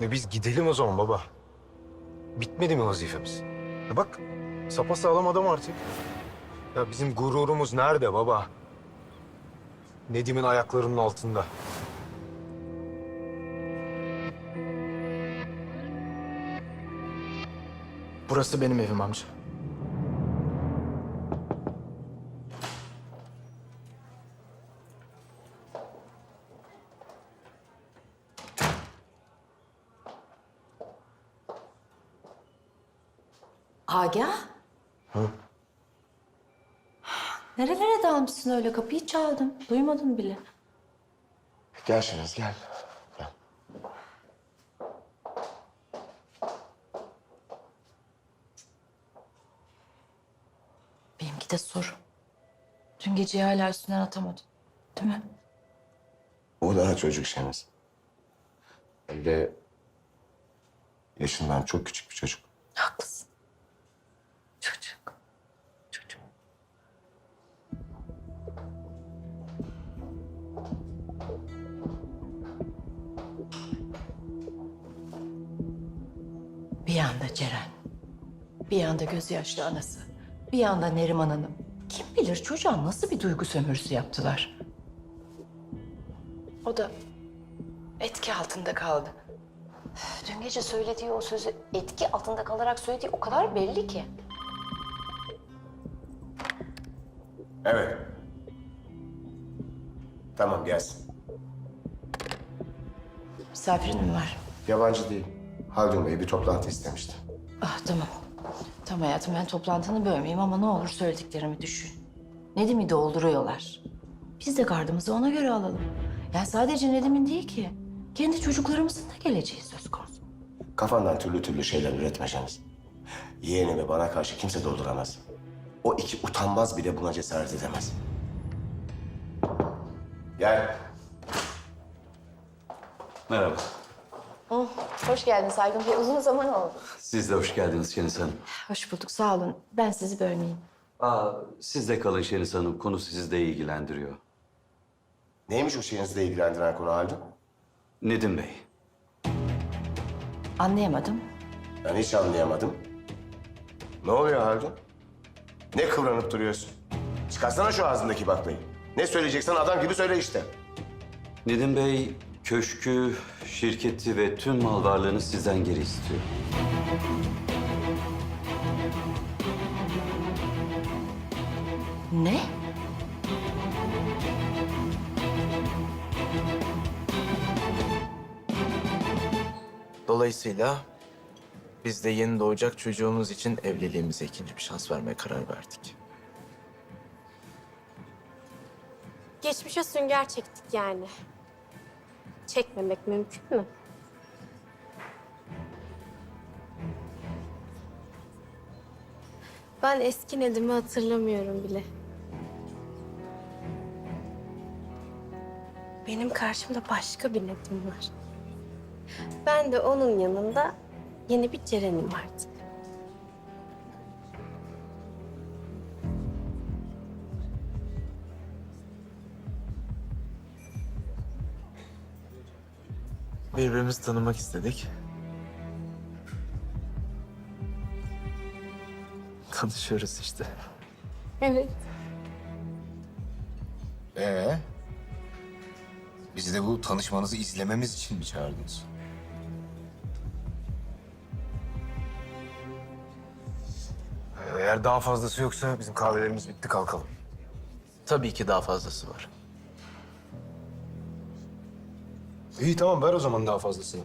E biz gidelim o zaman baba. Bitmedi mi vazifemiz? Ya bak sapasağlam adam artık. Ya bizim gururumuz nerede baba? Nedim'in ayaklarının altında. Burası benim evim amca. Agah? Nerelere dalmışsın öyle? Kapıyı çaldım. Duymadın bile. Gel Şeniz gel. Gel. Benimki de soru. Dün geceyi hala üstünden atamadın. Değil mi? O daha çocuk Şeniz. Hem de yaşından çok küçük bir çocuk. Haklısın. Bir yanda Ceren. Bir yanda gözyaşlı anası. Bir yanda Neriman Hanım. Kim bilir çocuğa nasıl bir duygu sömürüsü yaptılar. O da etki altında kaldı. Dün gece söylediği o sözü etki altında kalarak söylediği o kadar belli ki. Evet. Tamam gelsin. Misafirin mi var? Yabancı değil. Haldun Bey bir toplantı istemişti. Ah tamam. Tamam hayatım ben toplantını bölmeyeyim ama ne olur söylediklerimi düşün. Nedim'i dolduruyorlar. Biz de gardımızı ona göre alalım. Yani sadece Nedim'in değil ki. Kendi çocuklarımızın da geleceği söz konusu. Kafandan türlü türlü şeyler üretme Şeniz. Yeğenimi bana karşı kimse dolduramaz. O iki utanmaz bile buna cesaret edemez. Gel. Merhaba. Oh, hoş geldin Saygın Bey. Uzun zaman oldu. Siz de hoş geldiniz Şeniz Hanım. Hoş bulduk, sağ olun. Ben sizi bölmeyeyim. Aa, siz de kalın Şeniz Hanım. Konu sizi de ilgilendiriyor. Neymiş o şeyinizi de ilgilendiren konu Haldun? Nedim Bey. Anlayamadım. Ben hiç anlayamadım. Ne oluyor Haldun? Ne kıvranıp duruyorsun? Çıkarsana şu ağzındaki baklayı. Ne söyleyeceksen adam gibi söyle işte. Nedim Bey köşkü, şirketi ve tüm mal varlığını sizden geri istiyor. Ne? Dolayısıyla biz de yeni doğacak çocuğumuz için evliliğimize ikinci bir şans vermeye karar verdik. Geçmişe sünger çektik yani. Çekmemek mümkün mü? Ben eski Nedim'i hatırlamıyorum bile. Benim karşımda başka bir Nedim var. Ben de onun yanında yeni bir Ceren'im artık. Birbirimizi tanımak istedik. Tanışıyoruz işte. Evet. Ee? Bizi de bu tanışmanızı izlememiz için mi çağırdınız? Eğer daha fazlası yoksa bizim kahvelerimiz bitti kalkalım. Tabii ki daha fazlası var. İyi tamam ver o zaman daha fazlasını.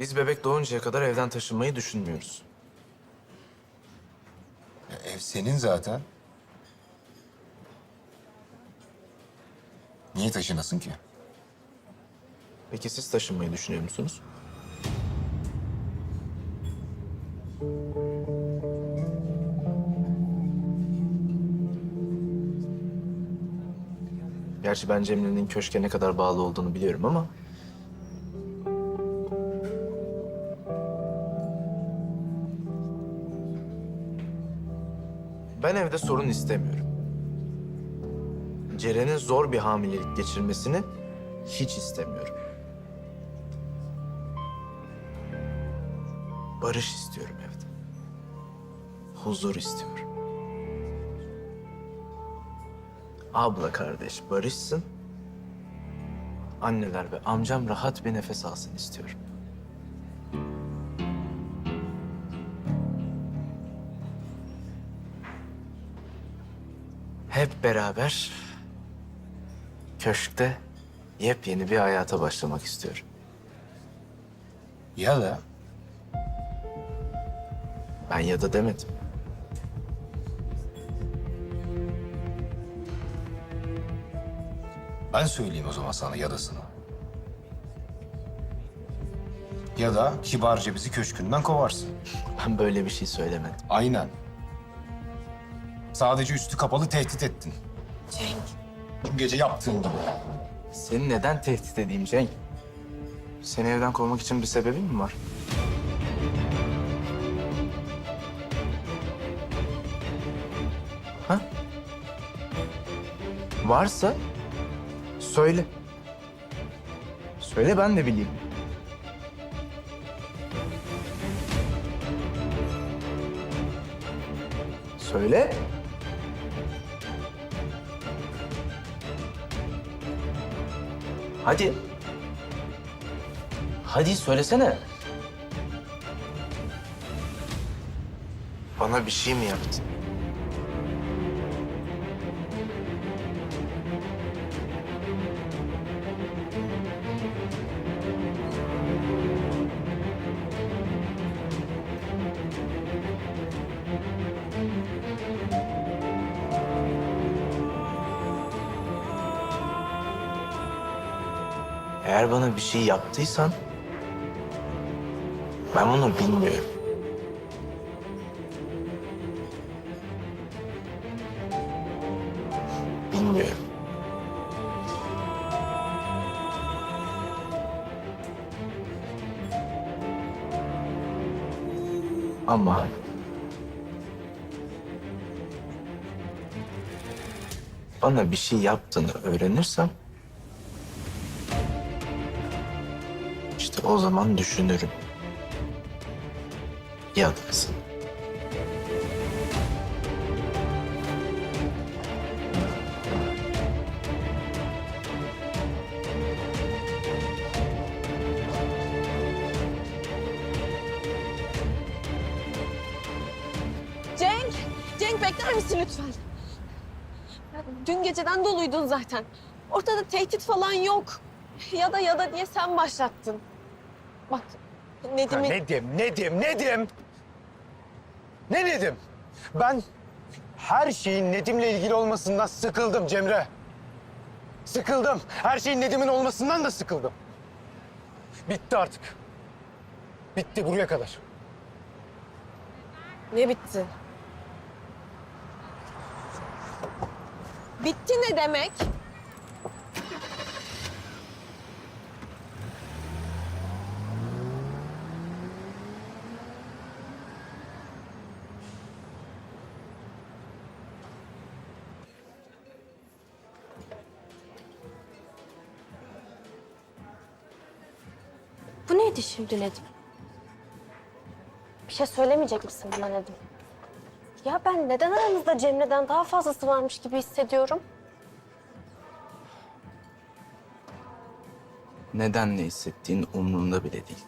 Biz bebek doğuncaya kadar evden taşınmayı düşünmüyoruz. Ya ev senin zaten. Niye taşınasın ki? Peki siz taşınmayı düşünüyor musunuz? Gerçi ben Cemile'nin köşke ne kadar bağlı olduğunu biliyorum ama... Ben evde sorun istemiyorum. Ceren'in zor bir hamilelik geçirmesini hiç istemiyorum. Barış istiyorum evde. Huzur istiyorum. Abla kardeş barışsın. Anneler ve amcam rahat bir nefes alsın istiyorum. Hep beraber köşkte yepyeni bir hayata başlamak istiyorum. Ya da Ben ya da demedim. Ben söyleyeyim o zaman sana yadasını. Ya da kibarca bizi köşkünden kovarsın. Ben böyle bir şey söylemedim. Aynen. Sadece üstü kapalı tehdit ettin. Cenk. Dün gece yaptığın gibi. Seni neden tehdit edeyim Cenk? Seni evden kovmak için bir sebebin mi var? Ha? Varsa söyle. Söyle ben de bileyim. Söyle. Hadi. Hadi söylesene. Bana bir şey mi yaptın? Eğer bana bir şey yaptıysan ben bunu bilmiyorum. Bilmiyorum. Ama bana bir şey yaptığını öğrenirsem işte o zaman düşünürüm. Yadasın. Cenk! Cenk bekler misin lütfen? Ya, dün geceden doluydun zaten. Ortada tehdit falan yok. Ya da ya da diye sen başlattın. Bak Nedim'in... Nedim, Nedim, Nedim. Ne Nedim? Ben her şeyin Nedim'le ilgili olmasından sıkıldım Cemre. Sıkıldım. Her şeyin Nedim'in olmasından da sıkıldım. Bitti artık. Bitti buraya kadar. Ne bitti? Bitti ne demek? Bu neydi şimdi Nedim? Bir şey söylemeyecek misin bana Nedim? Ya ben neden aramızda Cemre'den daha fazlası varmış gibi hissediyorum? Neden ne hissettiğin umurumda bile değil.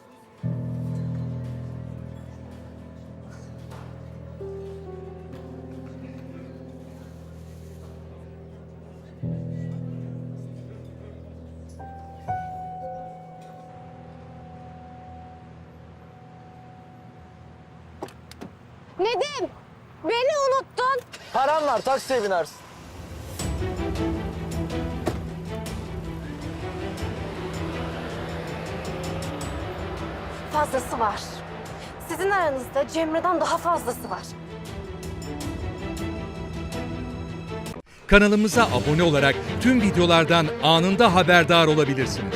Beni unuttun. Param var, taksiye binersin. Fazlası var. Sizin aranızda Cemre'den daha fazlası var. Kanalımıza abone olarak tüm videolardan anında haberdar olabilirsiniz.